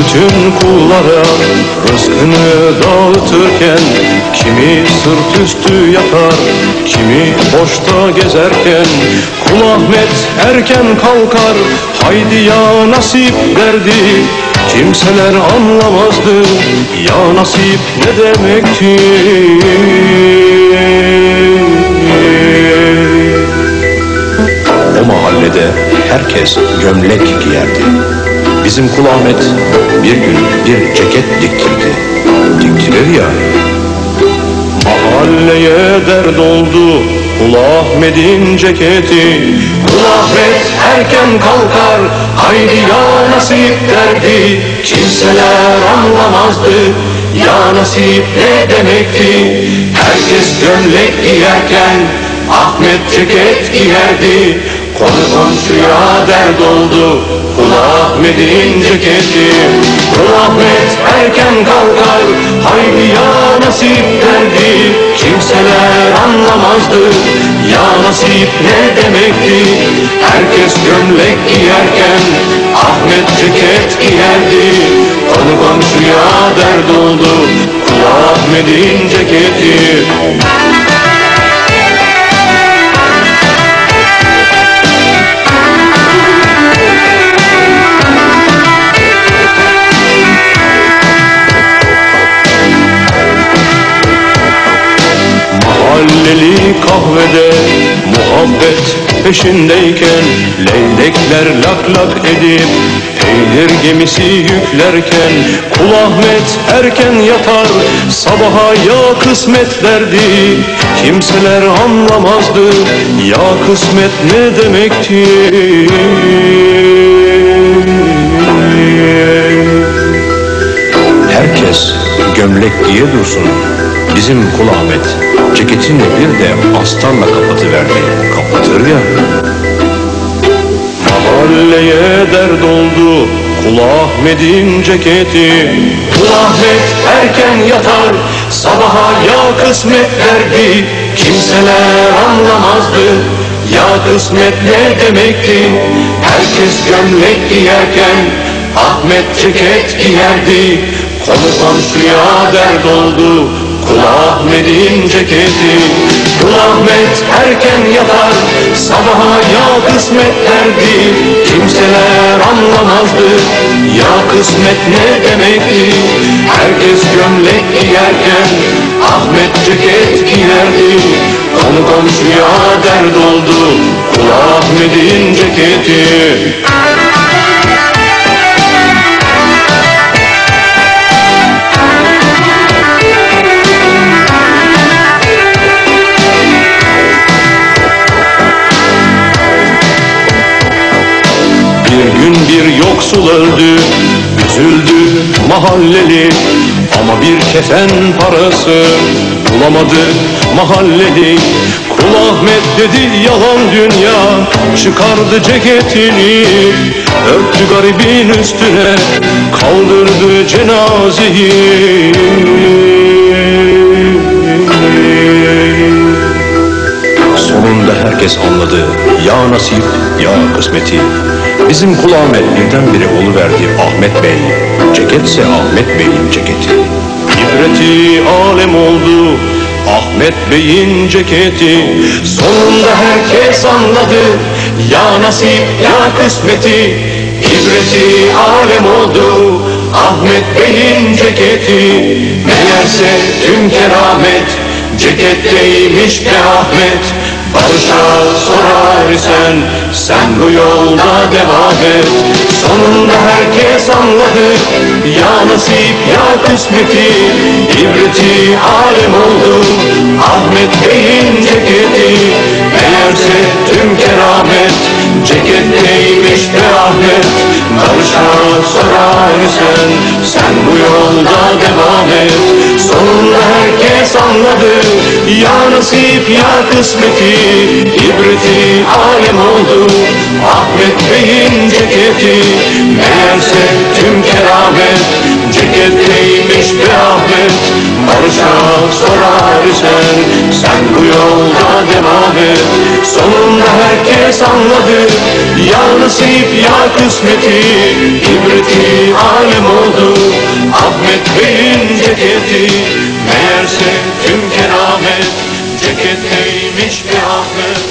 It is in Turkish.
bütün kullara Rızkını dağıtırken Kimi sırt üstü yatar Kimi boşta gezerken Kul Ahmet erken kalkar Haydi ya nasip derdi Kimseler anlamazdı Ya nasip ne demektir O mahallede herkes gömlek giyerdi. Bizim Kul Ahmet bir gün bir ceket diktirdi. Diktirir ya. Mahalleye dert oldu Kul Ahmet'in ceketi. Kul Ahmet erken kalkar haydi ya nasip derdi. Kimseler anlamazdı ya nasip ne demekti. Herkes gömlek giyerken Ahmet ceket giyerdi Konu komşuya dert oldu Kul Ahmet'in ceketi Kul Ahmet erken kalkar. Haydi ya nasip derdi. Kimseler anlamazdı. Ya nasip ne demekti? Herkes gömlek giyerken Ahmet ceket giyerdi. Konu komşuya dert oldu Kul Ahmet'in ceketi peşindeyken Leylekler lak lak edip peynir gemisi yüklerken Kul Ahmet erken yatar sabaha ya kısmet derdi Kimseler anlamazdı ya kısmet ne demektir Herkes gömlek giye dursun. Bizim Kul Ahmet ceketini bir de astarla kapatıverdi. Kapatır ya. Mahalleye dert oldu Kul Ahmet'in ceketi. Kul Ahmet erken yatar sabaha ya kısmet derdi. Kimseler anlamazdı ya kısmet ne demekti. Herkes gömlek giyerken Ahmet ceket giyerdi. Konu komşuya dert oldu Ahmet'in ceketi. Kul Ahmet erken yatar Sabaha ya kısmet derdi. Kimseler anlamazdı Ya kısmet ne demekti? Herkes gömlek giyerken Ahmet ceket giyerdi. Konu komşuya dert oldu Kul Ahmet'in ceketi mahalleli. Ama bir kefen parası bulamadı mahalleli. Kul Ahmet dedi yalan dünya, çıkardı ceketini Örttü garibin üstüne, kaldırdı cenazeyi Sonunda herkes anladı. Ya nasip ya kısmeti. Bizim Kul Ahmet birdenbire oluverdi Ahmet Bey. Ceketse Ahmet Bey'in ceketi. İbreti alem oldu Ahmet Bey'in ceketi. Sonunda herkes anladı. Ya nasip ya kısmeti. İbreti alem oldu Ahmet Bey'in ceketi. Meğerse tüm keramet Ceketteymiş be Ahmet Barışa sorar isen sen bu yolda devam et. Sonunda herkes anladı ya nasip ya kısmeti. İbreti alem oldu Ahmet Bey'in ceketi. Meğerse tüm keramet ceketteymiş be Ahmet. Barışa sorar isen sen bu yolda devam et Sonunda herkes anladı ya nasip ya kısmeti. İbreti alem oldu Ahmet Bey'in ceketi. Meğerse tüm keramet Ceketteymiş be Ahmet. Barışa sorar isen Sen Sonunda herkes anladı. Ya nasip ya kısmeti İbreti alem oldu. Ahmet Bey'in ceketi Meğerse tüm keramet Ceketteymiş be Ahmet